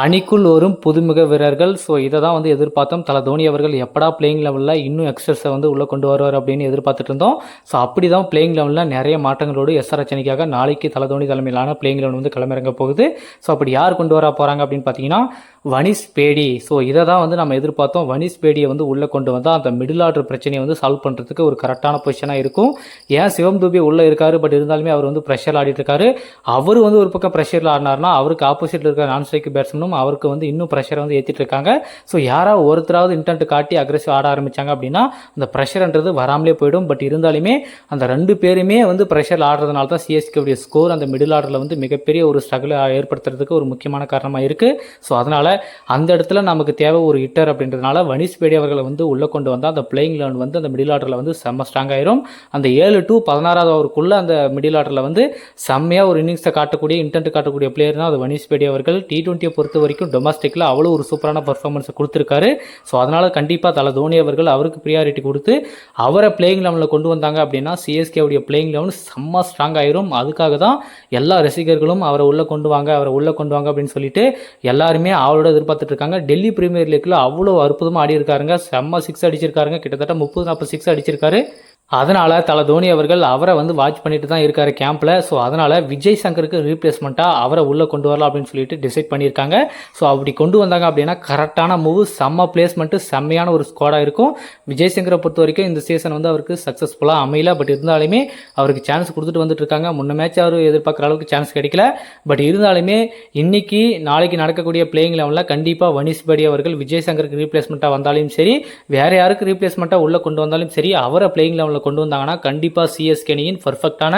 அணிக்குள் வரும் புதுமுக வீரர்கள். ஸோ இதை தான் வந்து எதிர்பார்த்தோம். தலை தோனி அவர்கள் எப்படா பிளேயிங் லெவலில் இன்னும் எக்ஸஸை வந்து உள்ளே கொண்டு வருவார் அப்படின்னு எதிர்பார்த்துட்டு இருந்தோம். ஸோ அப்படி தான் பிளேயிங் லெவலில் நிறைய மாற்றங்களோடு எஸ்ஆர் ரச்சனைக்காக நாளைக்கு தலை தோனி தலைமையிலான பிளேயிங் லெவல் வந்து களமிறங்க போகுது. ஸோ அப்படி யார் கொண்டு வர போகிறாங்க அப்படின்னு பார்த்தீங்கன்னா வனிஸ் பேடி ஸோ இதை தான் வந்து நம்ம எதிர்பார்த்தோம். வனிஸ் பேடியை வந்து உள்ளே கொண்டு வந்தால் அந்த மிடில் ஆர்டர் பிரச்சனையை வந்து சால்வ் பண்ணுறதுக்கு ஒரு கரெக்டான பொசிஷனாக இருக்கும். ஏன் சிவம் தூபி உள்ளே இருக்காரு? பட் இருந்தாலுமே அவர் வந்து ப்ரெஷர் ஆடிட்டு இருக்காரு. அவர் வந்து ஒரு பக்கம் ப்ரெஷரில் ஆடினார்னா அவருக்கு ஆப்போசிட்டில் இருக்கிற நான் ஸ்ட்ரைக் பேட்ஸ்மனும் அவருக்கு வந்து இன்னும் ப்ரெஷரை வந்து ஏற்றிட்டு இருக்காங்க. ஸோ யாராவது ஒருத்தராவது இன்டென்ட் காட்டி அக்ரெசிவ் ஆட ஆரம்பித்தாங்க அப்படின்னா அந்த ப்ரெஷர்ன்றது வராமலே போயிடும். பட் இருந்தாலுமே அந்த ரெண்டு பேருமே வந்து ப்ரெஷரில் ஆடுறதுனால தான் சிஎஸ்கேவுடைய ஸ்கோர் அந்த மிடில் ஆர்டரில் வந்து மிகப்பெரிய ஒரு ஸ்ட்ரகிள் ஏற்படுத்துறதுக்கு ஒரு முக்கியமான காரணமாக இருக்குது ஸோ அதனால் அந்த இடத்துல நமக்கு தேவை ஒரு ஹிட்டர் அப்படின்றதுனால வனிஷ் பேடி அவர்களை வந்து உள்ளே கொண்டு வந்தால் அந்த பிளேயிங் லெவன் வந்து அந்த மிடில் ஆர்டரில் வந்து செம்ம ஸ்ட்ராங் ஆயிரும். அந்த ஏழு டு பதினாறாவது அவருக்குள்ளே அந்த மிடில் ஆர்டரில் வந்து செம்மையாக ஒரு இன்னிங்ஸை காட்டக்கூடிய இன்டென்ட் காட்டக்கூடிய பிளேயர் தான் அது வனிஷ் பேடி அவர்கள். டி டுவெண்ட்டியை பொறுத்த வரைக்கும் டொமஸ்டிக்கில் அவ்வளோ ஒரு சூப்பரான பர்ஃபார்மன்ஸை கொடுத்துருக்காரு. ஸோ அதனால் கண்டிப்பாக தலை தோனி அவர்கள் அவருக்கு ப்ரியாரிட்டி கொடுத்து அவரை பிளேயிங் லெவனில் கொண்டு வந்தாங்க அப்படின்னா சிஎஸ்கேவுடைய பிளேயிங் லெவன் செம்ம ஸ்ட்ராங் ஆயிரும். அதுக்காக தான் எல்லா ரசிகர்களும் அவரை உள்ளே கொண்டு வாங்க அவரை உள்ளே கொண்டு வாங்க அப்படின்னு சொல்லிட்டு எல்லாருமே அவரோட எதிர்பார்த்துட்டு இருக்காங்க டெல்லி பிரீமியர் லீக்ல அவ்வளோ அற்புதமாக ஆடி இருக்காருங்க செம்ம சிக்ஸ் அடிச்சிருக்காருங்க. கிட்டத்தட்ட முப்பது நாற்பது சிக்ஸ் அடிச்சிருக்காரு. அதனால் தலை தோனி அவர்கள் அவரை வந்து வாட்ச் பண்ணிட்டு தான் இருக்கார் கேம்பில் ஸோ அதனால் விஜய் சங்கருக்கு ரீப்ளேஸ்மெண்ட்டாக அவரை உள்ளே கொண்டு வரலாம் அப்படின்னு சொல்லிட்டு டிசைட் பண்ணியிருக்காங்க. ஸோ அப்படி கொண்டு வந்தாங்க அப்படின்னா கரெக்டான மூவ் செம்ம பிளேஸ்மெண்ட்டு செம்மையான ஒரு ஸ்குவாடாக இருக்கும். விஜய் சங்கரை பொறுத்த வரைக்கும் இந்த சீசன் வந்து அவருக்கு சக்ஸஸ்ஃபுல்லாக அமையல. பட் இருந்தாலுமே அவருக்கு சான்ஸ் கொடுத்துட்டு வந்துட்டு இருக்காங்க. முன்ன மேட்ச் அவர் எதிர்பார்க்குற அளவுக்கு சான்ஸ் கிடைக்கல. பட் இருந்தாலுமே இன்னைக்கு நாளைக்கு நடக்கக்கூடிய பிளேயிங் லெவலில் கண்டிப்பாக வனிஷ் படி அவர்கள் விஜய் சங்கருக்கு ரீப்ளேஸ்மெண்ட்டாக வந்தாலும் சரி வேறு யாருக்கு ரீப்ளேஸ்மெண்ட்டாக உள்ளே கொண்டு வந்தாலும் சரி அவரை பிளேயிங் லெவலில் கொண்டு வந்தாங்கன்னா கண்டிப்பாக சிஎஸ்கே அணியின் பர்ஃபெக்டான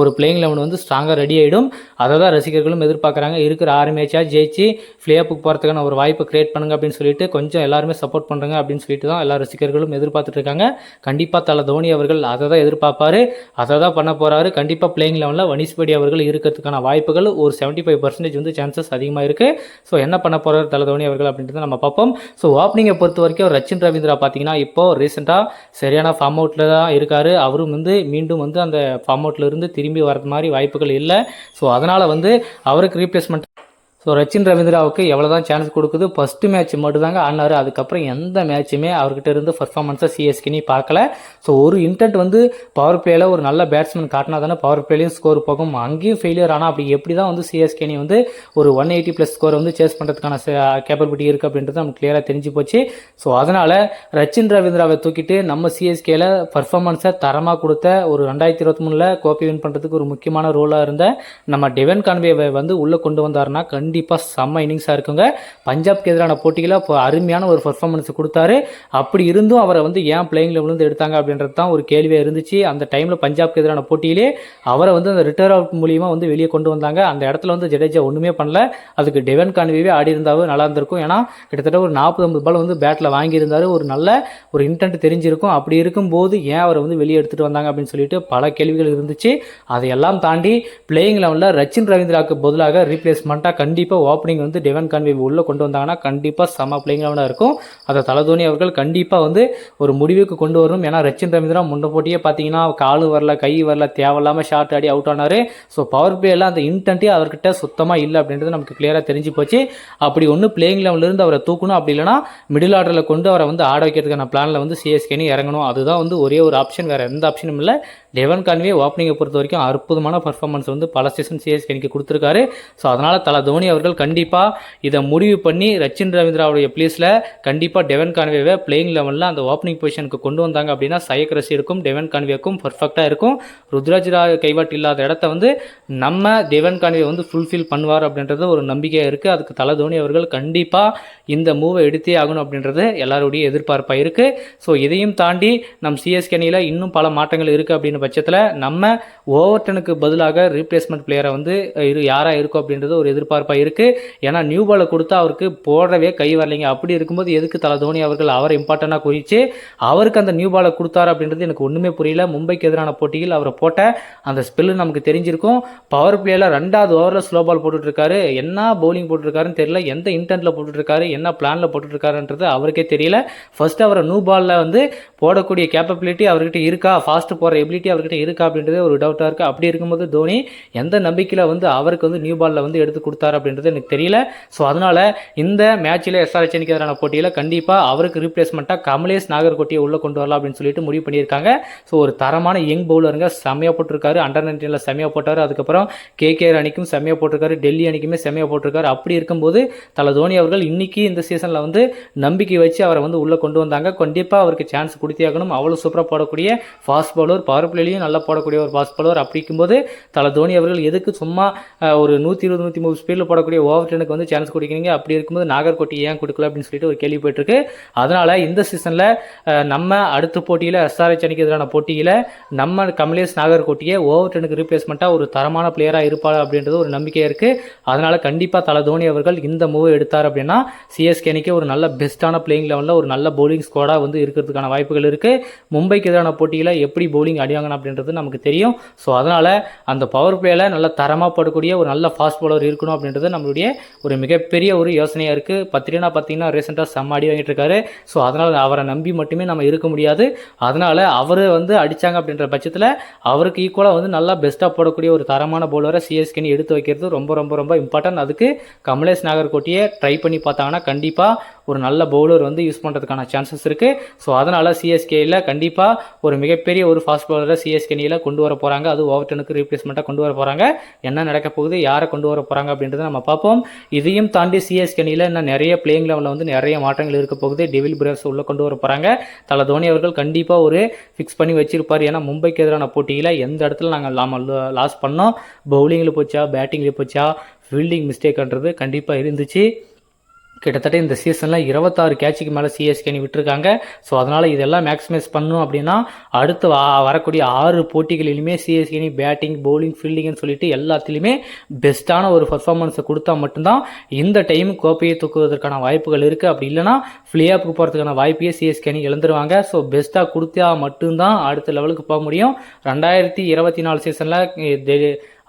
ஒரு பிளேயிங் லெவன் வந்து ஸ்ட்ராங்காக ரெடி ஆகிடும் அதை தான் ரசிகர்களும் எதிர்பார்க்குறாங்க. இருக்கிற ஆறு மேட்சாக ஜெயிச்சு ஃப்ளே அப்புக்கு போகிறதுக்கான ஒரு வாய்ப்பை கிரியேட் பண்ணுங்க அப்படின்னு சொல்லிட்டு கொஞ்சம் எல்லாருமே சப்போர்ட் பண்ணுறாங்க அப்படின்னு சொல்லிட்டு தான் எல்லா ரசிகர்களும் எதிர்பார்த்துட்டு இருக்காங்க. கண்டிப்பாக தலை தோனி அவர்கள் அதை தான் எதிர்பார்ப்பாரு. அதை தான் பண்ண போகிறாரு கண்டிப்பாக பிளேயிங் லெவனில் வனிஷ்படி அவர்கள் இருக்கிறதுக்கான வாய்ப்புகள் ஒரு செவன்ட்டி ஃபைவ் பர்சன்டேஜ் வந்து சான்சஸ் அதிகமாக இருக்குது ஸோ என்ன பண்ண போகிறார் தலை தோனி அவர்கள் அப்படின்றத நம்ம பார்ப்போம். ஸோ ஓப்பனிங்கை பொறுத்த வரைக்கும் ரச்சின் ரவீந்திரா பார்த்தீங்கன்னா இப்போ ரீசெண்டாக சரியான ஃபார்ம் அவுட்டில் தான் இருக்காரு. அவரும் வந்து மீண்டும் வந்து அந்த ஃபார்ம் அவுட்ல இருந்து திரும்பி வரது மாதிரி வாய்ப்புகள் இல்லை. ஸோ அதனால் வந்து அவருக்கு ரீப்ளேஸ்மெண்ட் ஸோ ரச்சின் ரவீந்திராவுக்கு எவ்வளோ தான் சான்ஸ் கொடுக்குது? ஃபஸ்ட்டு மேட்ச் மட்டும்தாங்க ஆடினார். அதுக்கப்புறம் எந்த மேட்ச்சுமே அவர்கிட்ட இருந்து பர்ஃபார்மன்ஸாக சிஎஸ்கே நீ பார்க்கல. ஸோ ஒரு இன்டென்ட் வந்து பவர் பிளேயில் ஒரு நல்ல பேட்ஸ்மேன் காட்டினா தானே பவர் பிளேலையும் ஸ்கோர் போகும். அங்கேயும் ஃபெயிலியர் ஆனால் அப்படி எப்படி தான் வந்து சிஎஸ்கேனி வந்து ஒரு ஒன் எயிட்டி ப்ளஸ் ஸ்கோரை வந்து சேஸ் பண்ணுறதுக்கான கேப்பபிலிட்டி இருக்குது அப்படின்றது நமக்கு கிளியராக தெரிஞ்சு போச்சு. ஸோ அதனால் ரச்சின் ரவீந்திராவை தூக்கிட்டு நம்ம சிஎஸ்கேல பர்ஃபார்மன்ஸை தரமாக கொடுத்த ஒரு ரெண்டாயிரத்தி இருபத்தி மூணில் கோப்பை வின் பண்ணுறதுக்கு ஒரு முக்கியமான ரோலாக இருந்த நம்ம டெவன் கான்வே வந்து உள்ளே கொண்டு வந்தாருன்னா கண்டிப்பாக கண்டிப்பாக செம்ம இன்னிங்ஸாக இருக்குங்க. பஞ்சாப்க்கு எதிரான போட்டியில் இப்போ அருமையான ஒரு பர்ஃபார்மன்ஸ் கொடுத்தாரு. அப்படி இருந்தும் அவரை வந்து ஏன் பிளேயிங் விழுந்து எடுத்தாங்க அப்படின்றது தான் ஒரு கேள்வியாக இருந்துச்சு. அந்த டைமில் பஞ்சாப்க்கு எதிரான போட்டியிலே அவரை வந்து அந்த ரிட்டர் அவுட் மூலியமாக வந்து வெளியே கொண்டு வந்தாங்க. அந்த இடத்துல வந்து ஜடேஜா ஒன்றுமே பண்ணல. அதுக்கு டெவன் கான்வேவே ஆடி இருந்தாவே நல்லா இருந்திருக்கும். ஏன்னா கிட்டத்தட்ட ஒரு நாற்பது ஐம்பது பால் வந்து பேட்டில் வாங்கியிருந்தார். ஒரு நல்ல ஒரு இன்டென்ட் தெரிஞ்சிருக்கும். அப்படி இருக்கும்போது ஏன் அவரை வந்து வெளியே எடுத்துகிட்டு வந்தாங்க அப்படின்னு சொல்லிட்டு பல கேள்விகள் இருந்துச்சு. அதையெல்லாம் தாண்டி பிளேயிங் லெவலில் ரச்சின் ரவீந்திராவுக்கு பதிலாக ரீப்ளேஸ்மெண்ட்டாக கண்டிப்பாக ஓப்பனிங் வந்து டெவன் கான்வே உள்ளே கொண்டு வந்தாங்கன்னா கண்டிப்பாக செம பிளேயிங் லெவனாக இருக்கும். அதை தலதோனி அவர்கள் கண்டிப்பாக வந்து ஒரு முடிவுக்கு கொண்டு வரணும். ஏன்னா ரச்சின் ரவீந்திரா முன்ன போட்டியே பார்த்தீங்கன்னா காலு வரல கை வரல தேவையில்லாமல் ஷார்ட் ஆடி அவுட் ஆனார். ஸோ பவர் பிளேயில் அந்த இன்டென்ட்டே அவர்கிட்ட சுத்தமாக இல்லை அப்படின்றது நமக்கு கிளியராக தெரிஞ்சு போச்சு. அப்படி ஒன்று பிளேயிங் லெவலிருந்து அவரை தூக்கணும். அப்படி இல்லைனா மிடில் ஆர்டரில் கொண்டு அவரை வந்து ஆட வைக்கிறதுக்கான பிளானில் வந்து சிஎஸ்கேனு இறங்கணும். அதுதான் வந்து ஒரே ஒரு ஆப்ஷன் வேறு எந்த ஆப்ஷனும் இல்லை. டெவன் கான்வே ஓப்பனிங்கை பொறுத்த வரைக்கும் அற்புதமான பர்ஃபார்மன்ஸ் வந்து பல சீசன் சிஎஸ்கேனிக்கு கொடுத்துருக்காரு. ஸோ அதனால் தலை தோனி அவர்கள் கண்டிப்பாக இதை முடிவு பண்ணி ரச்சின் ரவீந்திராவுடைய பிளேஸில் கண்டிப்பாக டெவன் கான்வேவை பிளேயிங் லெவலில் அந்த ஓப்பனிங் பொசிஷனுக்கு கொண்டு வந்தாங்க அப்படின்னா சயக் ரசிகருக்கும் டெவன் கான்வேக்கும் பர்ஃபெக்டாக இருக்கும். ருத்ராஜ் ரா இல்லாத இடத்த வந்து நம்ம டெவன் கான்வே வந்து ஃபுல்ஃபில் பண்ணுவார் அப்படின்றது ஒரு நம்பிக்கையாக இருக்குது அதுக்கு தலை தோனி அவர்கள் கண்டிப்பாக இந்த மூவை எடுத்தே ஆகணும் அப்படின்றது எல்லாருடைய எதிர்பார்ப்பாக இருக்குது ஸோ இதையும் தாண்டி நம் சிஎஸ்கே அணியில் இன்னும் பல மாற்றங்கள் இருக்குது அப்படின்னு பட்சத்தில் நம்ம ஓவர்டனுக்கு பதிலாக ரீப்ளேஸ்மெண்ட் பிளேயரை வந்து இரு யாராக இருக்கும் அப்படின்றது ஒரு எதிர்பார்ப்பாக இருக்குது ஏன்னா நியூ பாலை கொடுத்தா அவருக்கு போடவே கை வரலைங்க. அப்படி இருக்கும்போது எதுக்கு தலை தோனி அவர்கள் அவரை இம்பார்ட்டண்ட்டாக குறித்து அவருக்கு அந்த நியூ பாலை கொடுத்தாரு அப்படின்றது எனக்கு ஒன்றுமே புரியல. மும்பைக்கு எதிரான போட்டியில் அவரை போட்ட அந்த ஸ்பெல்லு நமக்கு தெரிஞ்சிருக்கும். பவர் பிளேயில் ரெண்டாவது ஓவரில் ஸ்லோ பால் போட்டுட்ருக்காரு. என்ன பவுலிங் போட்டுருக்காருன்னு தெரியல. எந்த இன்டென்ட்டில் போட்டுட்ருக்காரு? என்ன பிளானில் போட்டுட்ருக்காருன்றது அவருக்கே தெரியல. ஃபர்ஸ்ட் அவரை நியூ பாலில் வந்து போடக்கூடிய கேப்பபிலிட்டி அவர்கிட்ட இருக்கா? ஃபாஸ்ட்டு போகிற எபிலிட்டி அவர்கிட்ட இருக்கா அப்படின்றது ஒரு டவுட்டாக இருக்குது அப்படி இருக்கும்போது தோனி எந்த நம்பிக்கையில் வந்து அவருக்கு வந்து நியூ பாலில் வந்து எடுத்து கொடுத்தாரு அப்படின்றது அப்படின்றது எனக்கு தெரியல. ஸோ அதனால் இந்த மேட்ச்சில் எஸ்ஆர்எச் அணிக்கு எதிரான போட்டியில் கண்டிப்பாக அவருக்கு ரீப்ளேஸ்மெண்ட்டாக கமலேஷ் நாகர்கோட்டியை உள்ளே கொண்டு வரலாம் அப்படின்னு சொல்லிட்டு முடிவு பண்ணியிருக்காங்க. ஸோ ஒரு தரமான யங் பவுலருங்க செம்மையாக போட்டிருக்காரு. அண்டர் நைன்டீனில் செம்மையாக போட்டார். அதுக்கப்புறம் கேகேஆர் அணிக்கும் செம்மையாக போட்டிருக்காரு. டெல்லி அணிக்குமே செம்மையாக போட்டிருக்காரு. அப்படி இருக்கும்போது தல தோனி அவர்கள் இன்னைக்கு இந்த சீசனில் வந்து நம்பிக்கை வச்சு அவரை வந்து உள்ளே கொண்டு வந்தாங்க. கண்டிப்பாக அவருக்கு சான்ஸ் கொடுத்தே ஆகணும். அவ்வளோ சூப்பராக போடக்கூடிய ஃபாஸ்ட் பவுலர் பவர் பிளேலையும் நல்லா போடக்கூடிய ஒரு ஃபாஸ்ட் பவுலர் அப்படி இருக்கும்போது தல தோனி அவர்கள் எதுக்கு சும்மா ஒரு நூற்றி இருபது நூற்றி முப்பது ஸ்பீடில் போடக்கூடிய ஓவர் டெனுக்கு வந்து சான்ஸ் கொடுக்குறீங்க. அப்படி இருக்கும்போது நாகர்கோட்டி ஏன் கொடுக்கல அப்படின்னு சொல்லிட்டு ஒரு கேள்வி போயிட்டுருக்கு. அதனால் இந்த சீசனில் நம்ம அடுத்த போட்டியில் எஸ்ஆர்ஹெச் அணிக்கு எதிரான போட்டியில் நம்ம கமலேஷ் நாகர்கோட்டியை ஓவர் டெனுக்கு ரீப்ளேஸ்மெண்ட்டாக ஒரு தரமான பிளேயராக இருப்பார் அப்படின்றது ஒரு நம்பிக்கையாக இருக்குது அதனால் கண்டிப்பாக தலை தோனி அவர்கள் இந்த மூவ் எடுத்தார் அப்படின்னா சிஎஸ்கே அணிக்கு ஒரு நல்ல பெஸ்ட்டான பிளேயிங் லெவலில் ஒரு நல்ல பவுலிங் ஸ்குவாடாக வந்து இருக்கிறதுக்கான வாய்ப்புகள் இருக்குது மும்பைக்கு எதிரான போட்டியில் எப்படி பவுலிங் அடிவாங்க அப்படின்றது நமக்கு தெரியும். ஸோ அதனால் அந்த பவர் பிளேயில் நல்ல தரமாக போடக்கூடிய ஒரு நல்ல ஃபாஸ்ட் பவுலர் இருக்கணும் அப்படின்றது நம்மளுடைய ஒரு மிகப்பெரிய ஒரு யோசனையாக இருக்குது பத்திரினா பார்த்தீங்கன்னா ரீசெண்டாக செம்ம அடி வாங்கிட்டு இருக்காரு. ஸோ அதனால் அவரை நம்பி மட்டுமே நம்ம இருக்க முடியாது. அதனால் அவர் வந்து அடித்தாங்க அப்படின்ற பட்சத்தில் அவருக்கு ஈக்குவலாக வந்து நல்லா பெஸ்ட்டாக போடக்கூடிய ஒரு தரமான பவுலரை சிஎஸ்கேனி எடுத்து வைக்கிறது ரொம்ப ரொம்ப ரொம்ப இம்பார்ட்டன்ட் அதுக்கு கமலேஷ் நாகர்கோட்டியை ட்ரை பண்ணி பார்த்தாங்கன்னா கண்டிப்பாக ஒரு நல்ல பவுலர் வந்து யூஸ் பண்ணுறதுக்கான சான்சஸ் இருக்குது ஸோ அதனால் சிஎஸ்கேயில் கண்டிப்பாக ஒரு மிகப்பெரிய ஒரு ஃபாஸ்ட் பவுலரை சிஎஸ்கேனியில் கொண்டு வர போகிறாங்க அது ஓவர்டனுக்கு ரீப்ளேஸ்மெண்ட்டாக கொண்டு வர போகிறாங்க என்ன நடக்க போகுது? யாரை கொண்டு வர போகிறாங்க அப்படின்றத நம்ம பார்ப்போம். இதையும் தாண்டி சிஎஸ்கேனியில் இன்னும் நிறைய பிளேயிங் லெவலில் வந்து நிறைய மாற்றங்கள் இருக்க போகுது. டெவில் பிரேவ்ஸ் உள்ளே கொண்டு வர போகிறாங்க தலை தோனி அவர்கள் கண்டிப்பாக ஒரு ஃபிக்ஸ் பண்ணி வச்சிருப்பார். ஏன்னா மும்பைக்கு எதிரான போட்டியில் எந்த இடத்துல நாங்கள் நாம லாஸ் பண்ணோம்? பவுலிங்கில் போச்சா? பேட்டிங்கில் போச்சா? ஃபீல்டிங் மிஸ்டேக்ன்றது கண்டிப்பாக இருந்துச்சு. கிட்டத்தட்ட இந்த சீசனில் இருபத்தாறு கேட்சுக்கு மேலே சிஎஸ்கேனி விட்டுருக்காங்க. ஸோ அதனால் இதெல்லாம் மேக்ஸிமைஸ் பண்ணும் அப்படின்னா அடுத்து வரக்கூடிய ஆறு போட்டிகளிலுமே சிஎஸ்கேனி பேட்டிங் பவுலிங் ஃபீல்டிங்னு சொல்லிட்டு எல்லாத்துலேயுமே பெஸ்ட்டான ஒரு பர்ஃபார்மன்ஸை கொடுத்தா மட்டும்தான் இந்த டைம் கோப்பையை தூக்குவதற்கான வாய்ப்புகள் இருக்குது அப்படி இல்லைனா ஃப்ளேஆப்புக்கு போகிறதுக்கான வாய்ப்பையே சிஎஸ்கேனி இழந்துருவாங்க. ஸோ பெஸ்ட்டாக கொடுத்தா மட்டும்தான் அடுத்த லெவலுக்கு போக முடியும். ரெண்டாயிரத்தி இருபத்தி நாலு சீசனில்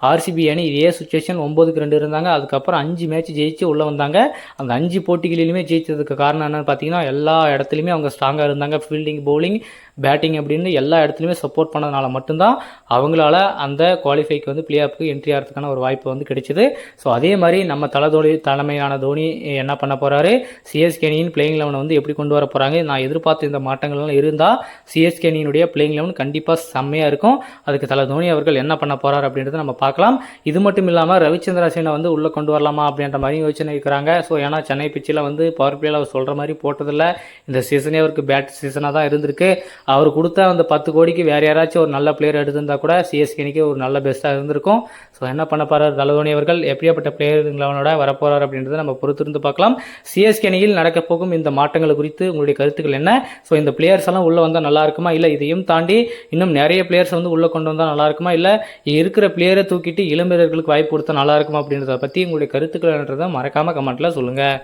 ஆர்சிபி அணி இதே சுச்சுவேஷன் ஒம்போதுக்கு ரெண்டு இருந்தாங்க. அதுக்கப்புறம் அஞ்சு மேட்ச் ஜெயிச்சு உள்ளே வந்தாங்க. அந்த அஞ்சு போட்டிகளிலுமே ஜெயிச்சதுக்கு காரணம் என்னன்னு பார்த்தீங்கன்னா எல்லா இடத்துலையுமே அவங்க ஸ்ட்ராங்காக இருந்தாங்க. ஃபீல்டிங் பவுலிங் பேட்டிங் அப்படின்னு எல்லா இடத்துலையுமே சப்போர்ட் பண்ணதுனால மட்டும்தான் அவங்களால அந்த குவாலிஃபைக்கு வந்து பிளே ஆஃப்க்கு என்ட்ரி ஆகிறதுக்கான ஒரு வாய்ப்பு வந்து கிடைச்சிது. ஸோ அதே மாதிரி நம்ம தலை தோனி தலைமையான தோனி என்ன பண்ண போகிறாரு சிஎஸ்கே அணியின் பிளேயிங் லெவனை வந்து எப்படி கொண்டு வர போகிறாங்க நான் எதிர்பார்த்த இந்த மாற்றங்கள்லாம் இருந்தால் சிஎஸ்கே அணியினுடைய பிளேயிங் லெவன் கண்டிப்பாக செம்மையாக இருக்கும். அதுக்கு தல தோனி அவர்கள் என்ன பண்ண போகிறார் அப்படின்றத நம்ம பார்க்கலாம். இது மட்டும் இல்லாமல் ரவிச்சந்திர சேனை வந்து உள்ளே கொண்டு வரலாமா அப்படின்ற மாதிரி யோசனை இருக்கிறாங்க. ஸோ ஏன்னா சென்னை பிச்சில் வந்து பவர் பிளேயில் அவர் சொல்கிற மாதிரி போட்டதில்ல. இந்த சீசனே அவருக்கு பேட் சீசனாக தான் இருந்திருக்கு. அவர் கொடுத்த அந்த பத்து கோடிக்கு வேறு யாராச்சும் ஒரு நல்ல பிளேயர் எடுத்திருந்தா கூட சிஎஸ்கேனிக்கு ஒரு நல்ல பெஸ்ட்டாக இருந்திருக்கும். ஸோ என்ன பண்ண போகிறார் தலதோனி அவர்கள்? எப்படியாப்பட்ட பிளேயர்களோட வரப்போகிறார் அப்படின்றத நம்ம பொறுத்திருந்து பார்க்கலாம். சிஎஸ்கே அணியில் நடக்க போகும் இந்த மாற்றங்கள் குறித்து உங்களுடைய கருத்துக்கள் என்ன? ஸோ இந்த பிளேயர்ஸ் எல்லாம் உள்ளே வந்தால் நல்லா இருக்குமா? இல்லை இதையும் தாண்டி இன்னும் நிறைய பிளேயர்ஸ் வந்து உள்ளே கொண்டு வந்தால் நல்லா இருக்குமா? இல்லை இருக்கிற பிளேயரை தூக்கிட்டு இளம் வீரர்களுக்கு வாய்ப்பு கொடுத்தா நல்லா இருக்குமா அப்படின்றத பற்றி உங்களுடைய கருத்துக்கள் என்றதை மறக்காமல் கமெண்ட்டில் சொல்லுங்கள்